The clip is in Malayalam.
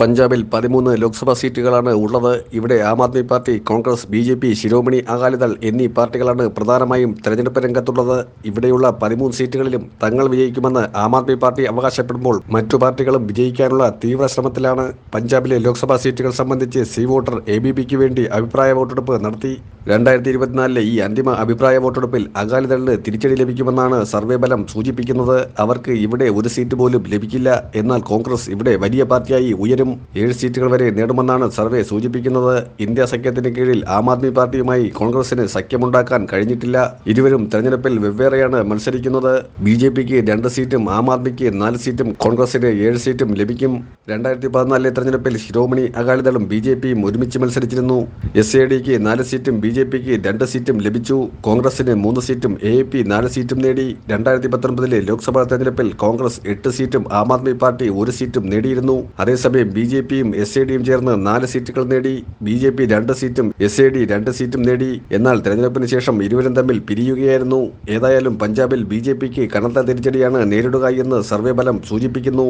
പഞ്ചാബിൽ പതിമൂന്ന് ലോക്സഭാ സീറ്റുകളാണ് ഉള്ളത്. ഇവിടെ Aam Aadmi party Congress B J P Shiromani Akali Dal എന്നീ പാർട്ടികളാണ് പ്രധാനമായും തെരഞ്ഞെടുപ്പ് രംഗത്തുള്ളത്. ഇവിടെയുള്ള പതിമൂന്ന് സീറ്റുകളിലും തങ്ങൾ വിജയിക്കുമെന്ന് ആം ആദ്മി പാർട്ടി അവകാശപ്പെടുമ്പോൾ മറ്റു പാർട്ടികളും വിജയിക്കാനുള്ള തീവ്ര ശ്രമത്തിലാണ് പഞ്ചാബിലെ ലോക്സഭാ സീറ്റുകൾ സംബന്ധിച്ച് സി വോട്ടർ എ ബി പിക്ക് വേണ്ടി അഭിപ്രായ വോട്ടെടുപ്പ് നടത്തി. രണ്ടായിരത്തി ഇരുപത്തിനാലിലെ ഈ അന്തിമ അഭിപ്രായ വോട്ടെടുപ്പിൽ അകാലിദളിന് തിരിച്ചടി ലഭിക്കുമെന്നാണ് സർവേ ഫലം സൂചിപ്പിക്കുന്നത്. അവർക്ക് ഇവിടെ ഒരു സീറ്റ് പോലും ലഭിക്കില്ല. എന്നാൽ കോൺഗ്രസ് ഇവിടെ വലിയ പാർട്ടിയായി ഉയരും. ഏഴ് സീറ്റുകൾ വരെ നേടുമെന്നാണ് സർവേ സൂചിപ്പിക്കുന്നത്. ഇന്ത്യ സഖ്യത്തിന് കീഴിൽ ആം ആദ്മി പാർട്ടിയുമായി കോൺഗ്രസിന് സഖ്യമുണ്ടാക്കാൻ കഴിഞ്ഞിട്ടില്ല. ഇരുവരും തെരഞ്ഞെടുപ്പിൽ വെവ്വേറെയാണ് മത്സരിക്കുന്നത്. ബി ജെ പിക്ക് രണ്ട് സീറ്റും ആം ആദ്മിക്ക് നാല് സീറ്റും കോൺഗ്രസിന് ഏഴ് സീറ്റും ലഭിക്കും. രണ്ടായിരത്തി പതിനാലിലെ തെരഞ്ഞെടുപ്പിൽ ശിരോമണി അകാലിദളും ബി ജെ പിയും ഒരുമിച്ച് മത്സരിച്ചിരുന്നു. എസ് എ ഡിക്ക് നാല് സീറ്റും ബി ജെ പിക്ക് രണ്ട് സീറ്റും ലഭിച്ചു. കോൺഗ്രസിന് മൂന്ന് സീറ്റും എ പി നാല് സീറ്റും നേടി. രണ്ടായിരത്തി പത്തൊൻപതിലെ ലോക്സഭാ തെരഞ്ഞെടുപ്പിൽ കോൺഗ്രസ് എട്ട് സീറ്റും ആം ആദ്മി പാർട്ടി ഒരു സീറ്റും നേടിയിരുന്നു. അതേസമയം ബി ജെ പിയും എസ് എ ഡിയും ചേർന്ന് നാല് സീറ്റുകൾ നേടി. ബി ജെ പി രണ്ട് സീറ്റും എസ് എ ഡി രണ്ട് സീറ്റും നേടി. എന്നാൽ തെരഞ്ഞെടുപ്പിന് ശേഷം ഇരുവരും തമ്മിൽ പിരിയുകയായിരുന്നു. ഏതായാലും പഞ്ചാബിൽ ബി ജെ പിക്ക് കനത്ത തിരിച്ചടിയാണ് നേരിടുക എന്ന് സർവേ ഫലം സൂചിപ്പിക്കുന്നു.